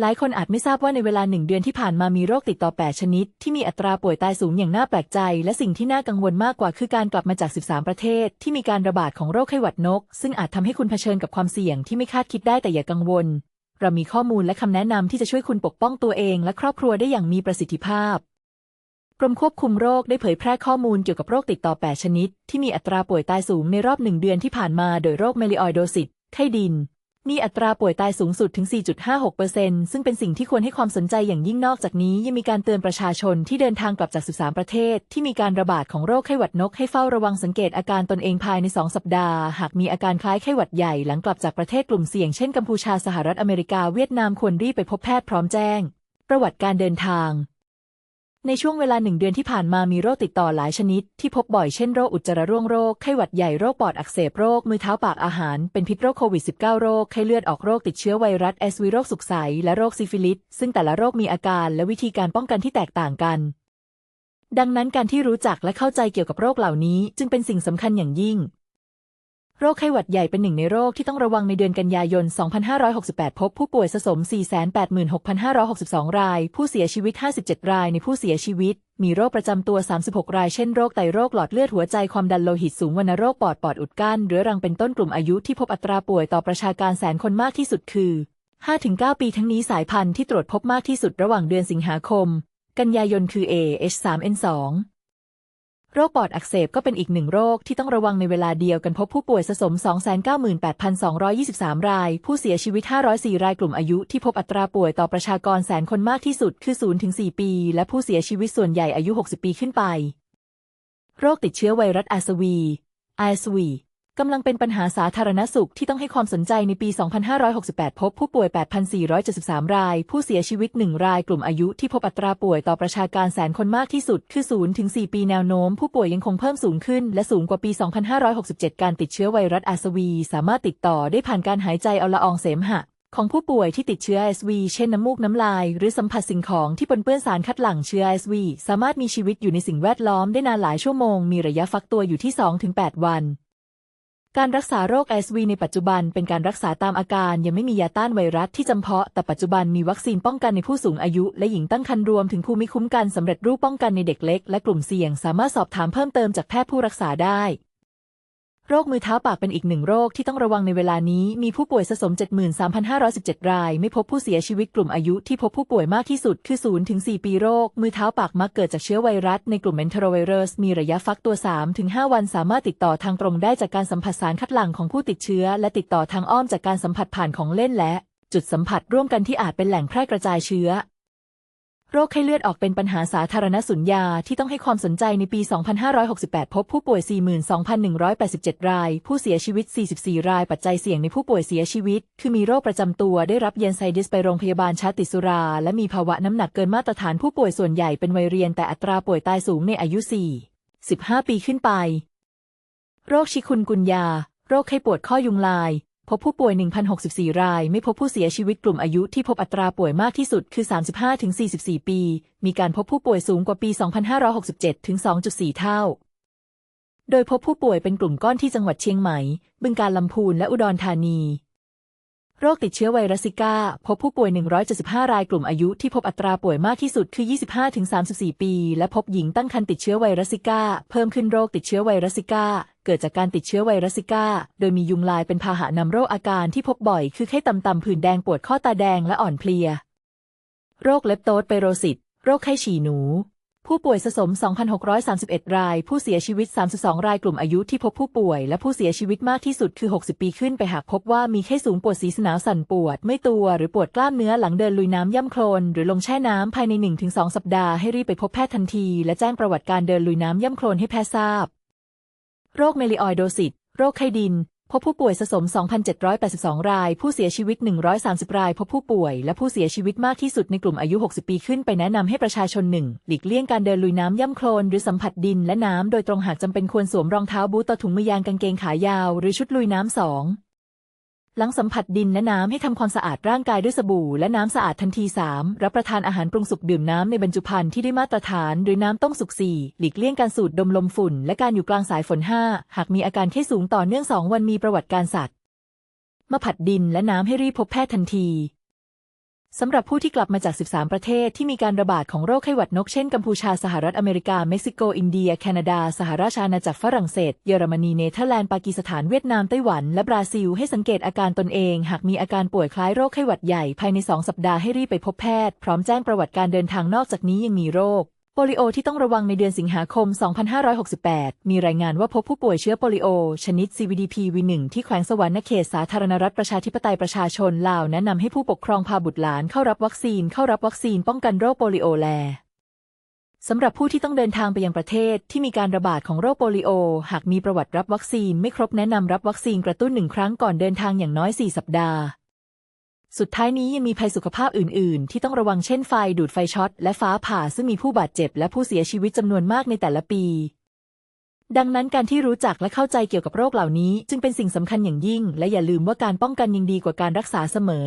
หลายคนอาจไม่ทราบว่าในเวลาหนึ่งเดือนที่ผ่านมามีโรคติดต่อ 8 ชนิด ที่มีอัตราป่วยตายสูงอย่างน่าแปลกใจ และสิ่งที่น่ากังวลมากกว่าคือการกลับมาจาก 13 ประเทศ ที่มีการระบาดของโรคไข้หวัดนก ซึ่งอาจทำให้คุณเผชิญกับความเสี่ยงที่ไม่คาดคิดได้แต่อย่ากังวล เรามีข้อมูลและคำแนะนำที่จะช่วยคุณปกป้องตัวเอง และครอบครัวได้อย่างมีประสิทธิภาพกรมควบคุมโรคได้เผยแพร่ข้อมูลเกี่ยวกับโรคติดต่อ 8 ชนิด ที่มีอัตราป่วยตายสูงในรอบหนึ่งเดือนที่ผ่านมา โดยโรคเมลิออยโดซิสไข้ดิน มีอัตราป่วยตายสูงสุดถึง 4.56%ซึ่งเป็นสิ่งที่ควรให้ความสนใจอย่างยิ่งนอกจากนี้ ยังมีการเตือนประชาชนที่เดินทางกลับจาก 13 ประเทศ ที่มีการระบาดของโรคไข้หวัดนกให้เฝ้าระวังสังเกตอาการตนเองภายใน 2 สัปดาห์ หากมีอาการคล้ายไข้หวัดใหญ่หลังกลับจากประเทศกลุ่มเสี่ยงเช่นกัมพูชาสหรัฐอเมริกาเวียดนามควรรีบไปพบแพทย์พร้อมแจ้ง ประวัติการเดินทาง ในช่วงเวลาหนึ่งเดือนที่ผ่านมามีโรคติดต่อหลายชนิด ที่พบบ่อยเช่นโรคอุจจาระร่วงโรคไข้หวัดใหญ่โรคปอดอักเสบโรคมือเท้าปากอาหาร เป็นพิษโรคโควิด -19 โรคไข้เลือดออกโรคติดเชื้อไวรัสเอสวีโรคสุกใสและโรคซิฟิลิสซึ่งแต่ละโรคมีอาการและวิธีการป้องกันที่แตกต่างกัน ดังนั้นการที่รู้จักและเข้าใจเกี่ยวกับโรคเหล่านี้ จึงเป็นสิ่งสำคัญอย่างยิ่ง โรคไข้หวัดใหญ่เป็นหนึ่งในโรคที่ต้องระวังในเดือนกันยายน 2568 พบผู้ป่วยสะสม 486,562 ราย ผู้เสียชีวิต 57 รายในผู้เสียชีวิต มีโรคประจำตัว 36 ราย เช่นโรคไตโรคหลอดเลือดหัวใจความดันโลหิตสูงวัณโรคปอดปอดอุดกั้นเรื้อรังเป็นต้นกลุ่มอายุที่พบอัตราป่วยต่อประชากรแสนคนมากที่สุดคือ 5-9 ปีทั้งนี้สายพันธุ์ที่ตรวจพบมากที่สุดระหว่างเดือนสิงหาคม กันยายนคือ AH3N2 โรคปอดอักเสบก็เป็นอีกหนึ่งโรคที่ต้องระวังในเวลาเดียวกันพบผู้ป่วยสะสม 298,223 ราย ผู้เสียชีวิต 504 รายกลุ่มอายุที่พบอัตราป่วยต่อประชากรแสนคนมากที่สุดคือ 0-4 ปี และผู้เสียชีวิตส่วนใหญ่อายุ 60 ปีขึ้นไป โรคติดเชื้อไวรัสอาสวี RSV กำลังเป็นปัญหาสาธารณสุขที่ต้องให้ความสนใจในปี 2568 พบผู้ป่วย 8,473 ราย ผู้เสียชีวิต 1 ราย กลุ่มอายุที่พบอัตราป่วยต่อประชากรแสนคนมากที่สุด คือ0-4ปีแนวโน้ม ผู้ป่วยยังคงเพิ่มสูงขึ้น และสูงกว่าปี 2567 การติดเชื้อไวรัสอาสวี สามารถติดต่อได้ผ่านการหายใจเอาละอองเสมหะ ของผู้ป่วยที่ติดเชื้อ RSV เช่นน้ำมูกน้ำลาย หรือสัมผัสสิ่งของที่ปนเปื้อนสารคัดหลั่งเชื้อ RSV สามารถมีชีวิตอยู่ในสิ่งแวดล้อมได้นานหลายชั่วโมง มีระยะฟักตัวอยู่ที่ 2-8 วัน การรักษาโรค RSV ในปัจจุบันเป็นการรักษาตามอาการยังไม่มียาต้านไวรัสที่จำเพาะ แต่ปัจจุบันมีวัคซีนป้องกันในผู้สูงอายุ และหญิงตั้งครรภ์รวมถึงภูมิคุ้มกันสำเร็จรูปป้องกันในเด็กเล็ก และกลุ่มเสี่ยง สามารถสอบถามเพิ่มเติมจากแพทย์ผู้รักษาได้ โรคมือเท้าปากเป็นอีกหนึ่งโรคที่ต้องระวังในเวลานี้ มีผู้ป่วยสะสม 73,517 ราย ไม่พบผู้เสียชีวิตกลุ่มอายุที่พบผู้ป่วยมากที่สุดคือ0-4ปีโรค มือเท้าปากมักเกิดจากเชื้อไวรัสในกลุ่มเอนโทรไวรัสมีระยะฟักตัว3-5วันสามารถติดต่อทางตรงได้จากการสัมผัสสารคัดหลั่งของผู้ติดเชื้อ และติดต่อทางอ้อมจากการสัมผัสผ่านของเล่นและ จุดสัมผัสร่วมกันที่อาจเป็นแหล่งแพร่กระจายเชื้อ โรคไข้เลือดออกเป็นปัญหาสาธารณสุญญาที่ต้องให้ความสนใจในปี 2568 พบผู้ป่วย 42,187 ราย ผู้เสียชีวิต 44 ราย ปัจจัยเสี่ยงในผู้ป่วยเสียชีวิต คือมีโรคประจำตัว ได้รับเยนไซดิสไปโรงพยาบาลชาติสุรา และมีภาวะน้ำหนักเกินมาตรฐานผู้ป่วยส่วนใหญ่เป็นวัยเรียน แต่อัตราป่วยตายสูงในอายุ 4 15 ปีขึ้นไป โรคชิคุนกุนยา โรคไข้ปวดข้อยุงลาย พบผู้ป่วย 1,064 ราย ไม่พบผู้เสียชีวิตกลุ่มอายุที่พบอัตราป่วยมากที่สุดคือ 35-44 ปี มีการพบผู้ป่วยสูงกว่าปี 2567 ถึง 2.4 เท่า โดยพบผู้ป่วยเป็นกลุ่มก้อนที่จังหวัดเชียงใหม่ บึงกาฬลำพูนและอุดรธานี โรคติดเชื้อไวรัสซิก้า พบผู้ป่วย 175 รายกลุ่มอายุที่พบอัตราป่วยมากที่สุดคือ 25-34 ปี และพบหญิงตั้งครรภ์ติดเชื้อไวรัสซิก้า เพิ่มขึ้นโรคติดเชื้อไวรัสซิก้า เกิดจากการติดเชื้อไวรัสซิก้า โดยมียุงลายเป็นพาหะนำโรคอาการที่พบบ่อยคือไข้ต่ำๆผื่นแดงปวดข้อตาแดงและอ่อนเพลีย โรคเลปโตสไปโรซิสโรคไข้ฉี่หนู ผู้ป่วยสะสม 2,631 ราย ผู้เสียชีวิต 32 ราย กลุ่มอายุที่พบผู้ป่วย และผู้เสียชีวิตมากที่สุดคือ 60 ปีขึ้นไปหากพบว่ามีไข้สูงปวดศีรษะสั่นปวด ไม่ตัว หรือปวดกล้ามเนื้อหลังเดินลุยน้ำย่ำโคลน หรือลงแช่น้ำภายใน 1-2 สัปดาห์ให้รีบไปพบแพทย์ทันที และแจ้งประวัติการเดินลุยน้ำย่ำโคลนให้แพทย์ทราบ โรคเมลิออยโดซิส โรคไข้ดิน พบผู้ป่วยสะสม 2,782 ราย ผู้เสียชีวิต 130 ราย พบผู้ป่วยและผู้เสียชีวิตมากที่สุดในกลุ่มอายุ 60 ปีขึ้นไปแนะนำให้ประชาชนหนึ่งหลีกเลี่ยงการเดินลุยน้ำย่ำโคลน หรือสัมผัสดินและน้ำโดยตรงหากจำเป็นควรสวมรองเท้าบูทต่อถุงมือยางกางเกงขายาว หรือชุดลุยน้ำสอง หลังสัมผัสดินและน้ำให้ทำความสะอาดร่างกายด้วยสบู่และน้ำสะอาดทันที 3. รับประทานอาหารปรุงสุกดื่มน้ำในบรรจุภัณฑ์ที่ได้มาตรฐาน หรือน้ำต้มสุก 4. หลีกเลี่ยงการสูดดมลมฝุ่น และการอยู่กลางสายฝน 5. หากมีอาการไข้สูงต่อเนื่อง 2 วันมีประวัติการสัตว์มาผัดดินและน้ำให้รีบพบแพทย์ทันที สำหรับผู้ที่กลับมาจาก 13 ประเทศที่มีการระบาดของโรคไข้หวัดนก เช่น กัมพูชา สหรัฐอเมริกา เม็กซิโก อินเดีย แคนาดา สหราชอาณาจักรฝรั่งเศส เยอรมนี เนเธอร์แลนด์ ปากีสถาน เวียดนาม ไต้หวัน และบราซิล ให้สังเกตอาการตนเอง หากมีอาการป่วยคล้ายโรคไข้หวัดใหญ่ ภายใน 2 สัปดาห์ให้รีบไปพบแพทย์ พร้อมแจ้งประวัติการเดินทางนอกจากนี้ยังมีโรค โปลิโอที่ต้องระวังในเดือนสิงหาคม 2568 มีรายงานว่าพบผู้ป่วยเชื้อโปลิโอ ชนิด CVDP-V1 ที่แขวงสวรรณเขตสาธารณรัฐประชาธิปไตยประชาชนลาวแนะนำให้ผู้ปกครองพาบุตรหลานเข้ารับวัคซีนเข้ารับวัคซีนป้องกันโรคโปลิโอแลสำหรับผู้ที่ต้องเดินทางไปยังประเทศที่มีการระบาดของโรคโปลิโอ หากมีประวัติรับวัคซีนไม่ครบแนะนำรับวัคซีนกระตุ้นหนึ่งครั้งก่อนเดินทางอย่างน้อย 4 สัปดาห์ สุดท้ายนี้ยังมีภัยสุขภาพอื่น ๆ ที่ต้องระวังเช่นไฟดูดไฟช็อต และฟ้าผ่าซึ่งมีผู้บาดเจ็บและผู้เสียชีวิตจำนวนมากในแต่ละปี ดังนั้นการที่รู้จักและเข้าใจเกี่ยวกับโรคเหล่านี้ จึงเป็นสิ่งสำคัญอย่างยิ่ง และอย่าลืมว่าการป้องกันยังดีกว่าการรักษาเสมอ